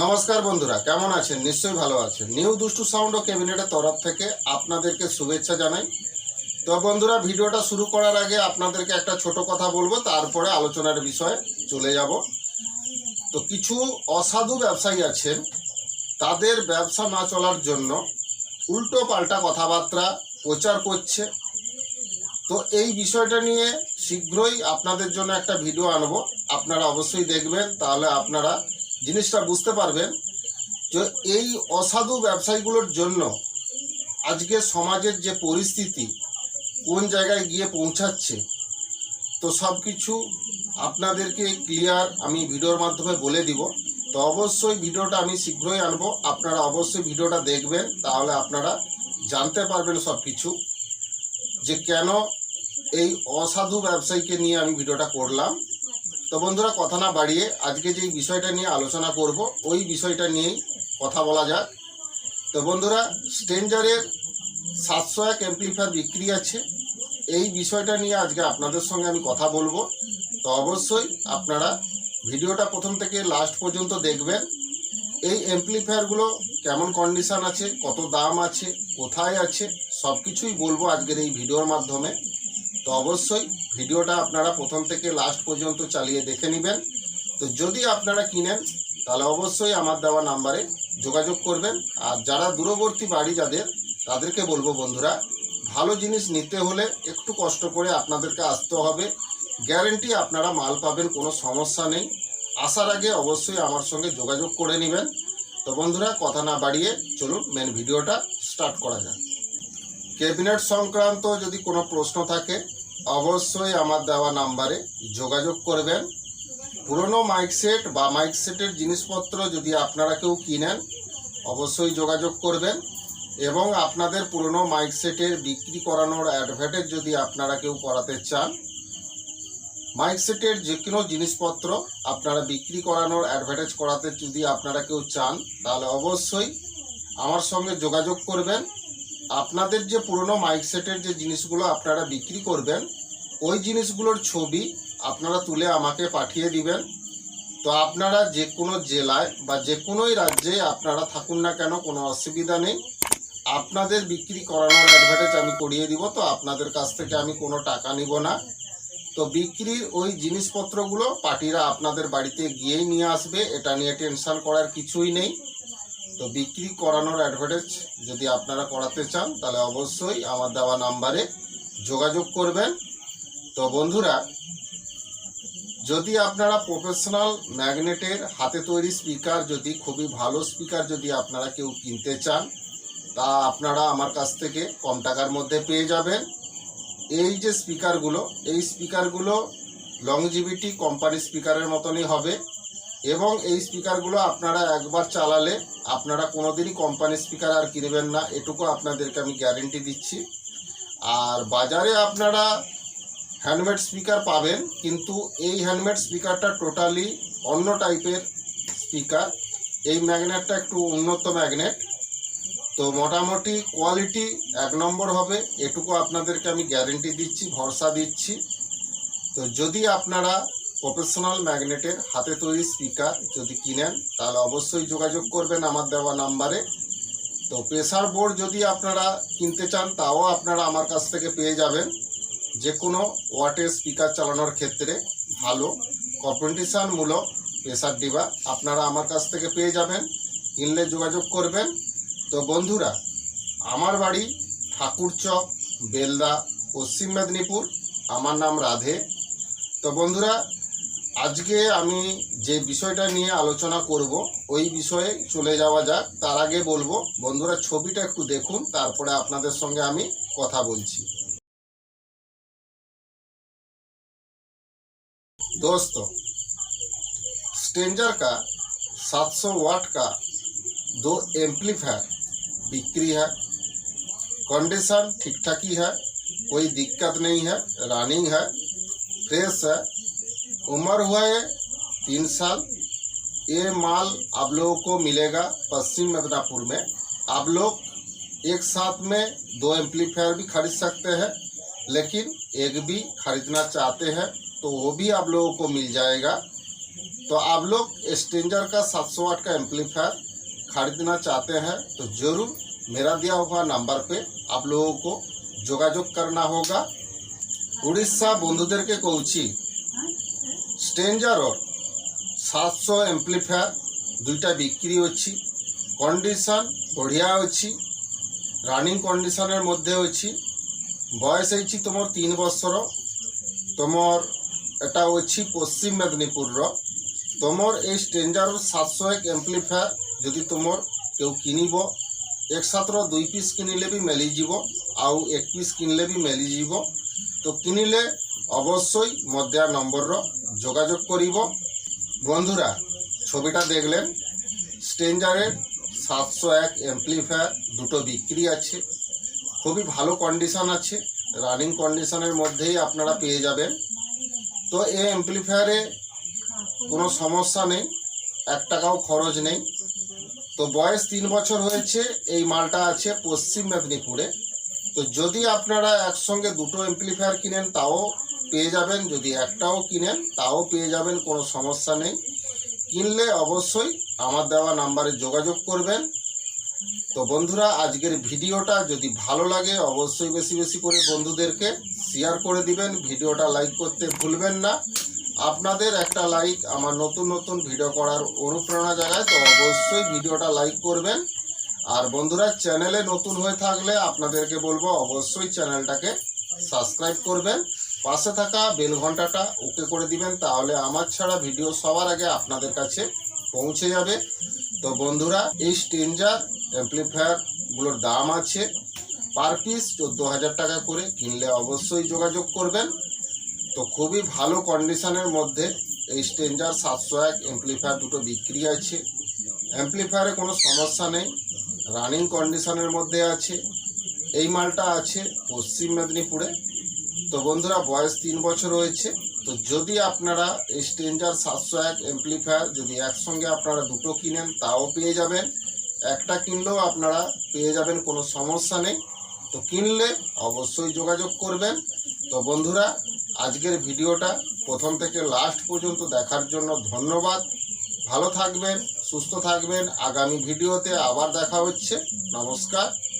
নমস্কার বন্ধুরা, কেমন আছেন? নিশ্চয়ই ভালো আছেন। নিউ দুষ্টু সাউন্ড ও ক্যাবিনেটের তরফ থেকে আপনাদেরকে শুভেচ্ছা জানাই। তো বন্ধুরা, ভিডিওটা শুরু করার আগে আপনাদেরকে একটা ছোট কথা বলব, তারপরে আলোচনার বিষয়ে চলে যাব। তো কিছু অসাধু ব্যবসায়ী আছেন, তাদের ব্যবসা না চলার জন্য উল্টো পাল্টা কথাবার্তা প্রচার করছে। তো এই বিষয়টা নিয়ে শীঘ্রই আপনাদের জন্য একটা ভিডিও আনব। আপনারা অবশ্যই দেখবেন, তাহলে আপনারা জিনিসটা বুঝতে পারবেন যে এই অসাধু ব্যবসায়ীগুলোর জন্য আজকে সমাজের যে পরিস্থিতি, কোন জায়গায় গিয়ে পৌঁছাচ্ছে, তো সব কিছু আপনাদেরকে ক্লিয়ার আমি ভিডিওর মাধ্যমে বলে দিব। তো অবশ্যই ভিডিওটা আমি শীঘ্রই আনব। আপনারা অবশ্যই ভিডিওটা দেখবেন, তাহলে আপনারা জানতে পারবেন সব কিছু যে কেন এই অসাধু ব্যবসায়ীকে নিয়ে আমি ভিডিওটা করলাম। তো বন্ধুরা, কথা না বাড়িয়ে আজকে যেই বিষয়টা নিয়ে আলোচনা করব, ওই বিষয়টা নিয়েই কথা বলা যাক। তো বন্ধুরা স্টেঞ্জারের সাতশো এক অ্যাম্পলিফায়ার বিক্রি আছে। এই বিষয়টা নিয়ে আজকে আপনাদের সঙ্গে আমি কথা বলব। তো অবশ্যই আপনারা ভিডিওটা প্রথম থেকে লাস্ট পর্যন্ত দেখবেন। এই অ্যাম্পলিফায়ারগুলো কেমন কন্ডিশন আছে, কত দাম আছে, কোথায় আছে সব কিছুই বলব আজকের এই ভিডিওর মাধ্যমে। তো অবশ্যই ভিডিওটা আপনারা প্রথম থেকে লাস্ট পর্যন্ত চালিয়ে দেখে নেবেন। তো যদি আপনারা কিনেন, তাহলে অবশ্যই আমার দেওয়া নাম্বারে যোগাযোগ করবেন। আর যারা দূরবর্তী বাড়ি যাদের, তাদেরকে বলব বন্ধুরা, ভালো জিনিস নিতে হলে একটু কষ্ট করে আপনাদেরকে আসতে হবে। গ্যারেন্টি আপনারা মাল পাবেন, কোনো সমস্যা নেই। আসার আগে অবশ্যই আমার সঙ্গে যোগাযোগ করে নেবেন। তো বন্ধুরা, কথা না বাড়িয়ে চলুন মেন ভিডিওটা স্টার্ট করা যাক। ক্যাবিনেট সংক্রান্ত যদি কোনো প্রশ্ন থাকে, অবশ্যই আমার দেওয়া নাম্বারে যোগাযোগ করবেন। পুরনো মাইক সেট বা মাইক সেটের জিনিসপত্র যদি আপনারা কেউ কিনেন, অবশ্যই যোগাযোগ করবেন। এবং আপনাদের পুরনো মাইক সেটের বিক্রি করানোর অ্যাডভার্টাইজ যদি আপনারা কেউ করাতে চান মাইক সেটের যে কোনো জিনিসপত্র আপনারা বিক্রি করানোর অ্যাডভার্টাইজ করাতে যদি আপনারা কেউ চান, তাহলে অবশ্যই আমার সঙ্গে যোগাযোগ করবেন। আপনাদের যে পুরনো মাইক সেটের যে জিনিসগুলো আপনারা বিক্রি করবেন, ওই জিনিসগুলোর ছবি আপনারা তুলে আমাকে পাঠিয়ে দিবেন। তো আপনারা যে কোনো জেলায় বা যে কোনোই রাজ্যে আপনারা থাকুন না কেন, কোনো অসুবিধা নেই। আপনাদের বিক্রি করানোর অ্যাডভার্টাইজ আমি করিয়ে দিব, তো আপনাদের কাছ থেকে আমি কোনো টাকা নিব না। তো বিক্রির ওই জিনিসপত্রগুলো পার্টিরা আপনাদের বাড়িতে গিয়েই নিয়ে আসবে, এটা নিয়ে টেনশন করার কিছুই নেই। তো বিক্রি করানোর অ্যাডভার্টাইজ যদি আপনারা করাতে চান, তাহলে অবশ্যই আমার দেওয়া নাম্বারে যোগাযোগ করবেন। তো বন্ধুরা, যদি আপনারা প্রফেশনাল ম্যাগনেটের হাতে তৈরি স্পিকার যদি খুবই ভালো স্পিকার যদি আপনারা কেউ কিনতে চান, তা আপনারা আমার কাছ থেকে কম টাকার মধ্যে পেয়ে যাবেন। এই যে স্পিকারগুলো এই স্পিকারগুলো লংজিভিটি কোম্পানি স্পিকারের মতনই হবে এবং এই স্পিকারগুলো আপনারা একবার চালালে আপনারা কোনোদিনই কোম্পানি স্পিকার আর কিনবেন না, এটুকু আপনাদেরকে আমি গ্যারেন্টি দিচ্ছি। আর বাজারে আপনারা হ্যান্ডমেড স্পিকার পাবেন, কিন্তু এই হ্যান্ডমেড স্পিকারটা টোটালি অন্য টাইপের স্পিকার এই ম্যাগনেটটা একটু উন্নত ম্যাগনেট তো মোটামুটি কোয়ালিটি এক নম্বর হবে, এটুকু আপনাদেরকে আমি গ্যারেন্টি দিচ্ছি, ভরসা দিচ্ছি। তো যদি আপনারা প্রফেশনাল ম্যাগনেটের হাতে তৈরি স্পিকার যদি কিনেন, তাহলে অবশ্যই যোগাযোগ করবেন আমার দেওয়া নাম্বারে। তো প্রেসার বোর্ড যদি আপনারা কিনতে চান, তাও আপনারা আমার কাছ থেকে পেয়ে যাবেন। যে কোনো ওয়াটের স্পিকার চালানোর ক্ষেত্রে ভালো, কম্পিটিশানমূলক প্রেসার ডিবা আপনারা আমার কাছ থেকে পেয়ে যাবেন, কিনলে যোগাযোগ করবেন। তো বন্ধুরা, আমার বাড়ি ঠাকুরচক বেলদা, পশ্চিম মেদিনীপুর, আমার নাম রাধে। তো বন্ধুরা আজকে আমি যে বিষয়টা নিয়ে আলোচনা করব ওই বিষয়ে চলে যাওয়া যাক তার আগে বলবো বন্ধুরা ছবিটা একটু দেখুন তারপরে আপনাদের সঙ্গে আমি কথা বলছি दोस्तों स्टेंजर का 700 वाट का दो एम्पलीफायर बिक्री है कंडीशन ठीक ठाक ही है कोई दिक्कत नहीं है रनिंग है फ्रेश है उम्र हुआ है तीन साल ये माल आप लोगों को मिलेगा पश्चिम मिदनापुर में आप लोग एक साथ में दो एम्पलीफायर भी खरीद सकते हैं लेकिन एक भी खरीदना चाहते हैं तो वो भी आप लोगों को मिल जाएगा तो तो आप लोग स्ट्रेंजर का 700 वाट का एम्पलीफायर खरीदना चाहते हैं तो जरूर मेरा दिया हुआ नंबर पे आप लोगों को যোগাযোগ करना होगा উড়িষ্যা বন্ধুদেরকে কৌছি স্ট্রেঞ্জারর সাতশো ଆମ୍ପ୍ଲିଫାୟର দুইটা বিক্রি হচ্ছে কন্ডিশন বড়িয়া হচ্ছে রানিং কন্ডিশনের মধ্যে হচ্ছে। বয়স হয়েছি তোমার তিন বছর, তোমার এটা হচ্ছে পশ্চিম মেদিনীপুরর। তোমার এই স্ট্রেঞ্জার সাতশো এক এমপ্লিফায়ার যদি তোমার কেউ কিনিব একসাথর দুই পিস কিনলে বি মেলিযিব আউ এক পিস কিনলে বি মেলিযিব তো কিনলে অবশ্যই মধ্যা নম্বরর যোগাযোগ করিব। বন্ধুরা, ছবিটা দেখলেন, স্ট্রেঞ্জারের সাতশো এক এমপ্লিফায়ার দুটো বিক্রি আছে। খুবই ভালো কন্ডিশন আছে রানিং কন্ডিশনের মধ্যেই আপনারা পেয়ে যাবেন। তো এই এমপ্লিফায়ারে কোনো সমস্যা নেই, এক টাকাও খরচ নেই। তো বয়স তিন বছর হয়েছে, এই মালটা আছে পশ্চিম মেদিনীপুরে। তো যদি আপনারা একসঙ্গে দুটো এমপ্লিফায়ার কিনেন, তাও পেয়ে যাবেন, যদি একটাও কিনেন, তাও পেয়ে যাবেন, কোনো সমস্যা নেই। কিনলে অবশ্যই আমার দেওয়া নাম্বারে যোগাযোগ করবেন। তো বন্ধুরা, আজকের ভিডিওটা যদি ভালো লাগে, অবশ্যই বেশি বেশি করে বন্ধুদেরকে শেয়ার করে দিবেন। ভিডিওটা লাইক করতে ভুলবেন না। আপনাদের একটা লাইক আমার নতুন নতুন ভিডিও করার অনুপ্রেরণা জাগায়, তো অবশ্যই ভিডিওটা লাইক করবেন। আর বন্ধুরা চ্যানেলে নতুন হয়ে থাকলে আপনাদেরকে বলব, অবশ্যই চ্যানেলটাকে সাবস্ক্রাইব করবেন। পাশে থাকা বেল ঘন্টাটা ওকে করে দিবেন, তাহলে আমার ছাড়া ভিডিও সবার আগে আপনাদের কাছে পৌঁছে যাবে। তো বন্ধুরা, এই স্টেঞ্জার অ্যাম্পলিফায়ারগুলোর দাম আছে পার পিস চোদ্দ হাজার টাকা করে, কিনলে অবশ্যই যোগাযোগ করবেন। তো খুবই ভালো কন্ডিশনের মধ্যে এই স্টেঞ্জার সাতশো এক অ্যাম্পলিফায়ার দুটো বিক্রি আছে। অ্যাম্পলিফায়ারে কোনো সমস্যা নেই, রানিং কন্ডিশনের মধ্যে আছে। এই মালটা আছে পশ্চিম মেদিনীপুরে। তো বন্ধুরা, বয়স তিন বছর হয়েছে। তো যদি আপনারা স্টেঞ্জার সাতশো এক এমপ্লিফায়ার যদি একসঙ্গে আপনারা দুটো কিনেন, তাও পেয়ে যাবেন। একটা কিনলেও আপনারা পেয়ে যাবেন, কোনো সমস্যা নেই। তো কিনলে অবশ্যই যোগাযোগ করবেন। তো বন্ধুরা, আজকের ভিডিওটা প্রথম থেকে লাস্ট পর্যন্ত দেখার জন্য ধন্যবাদ। ভালো থাকবেন, সুস্থ থাকবেন। আগামী ভিডিওতে আবার দেখা হচ্ছে। নমস্কার।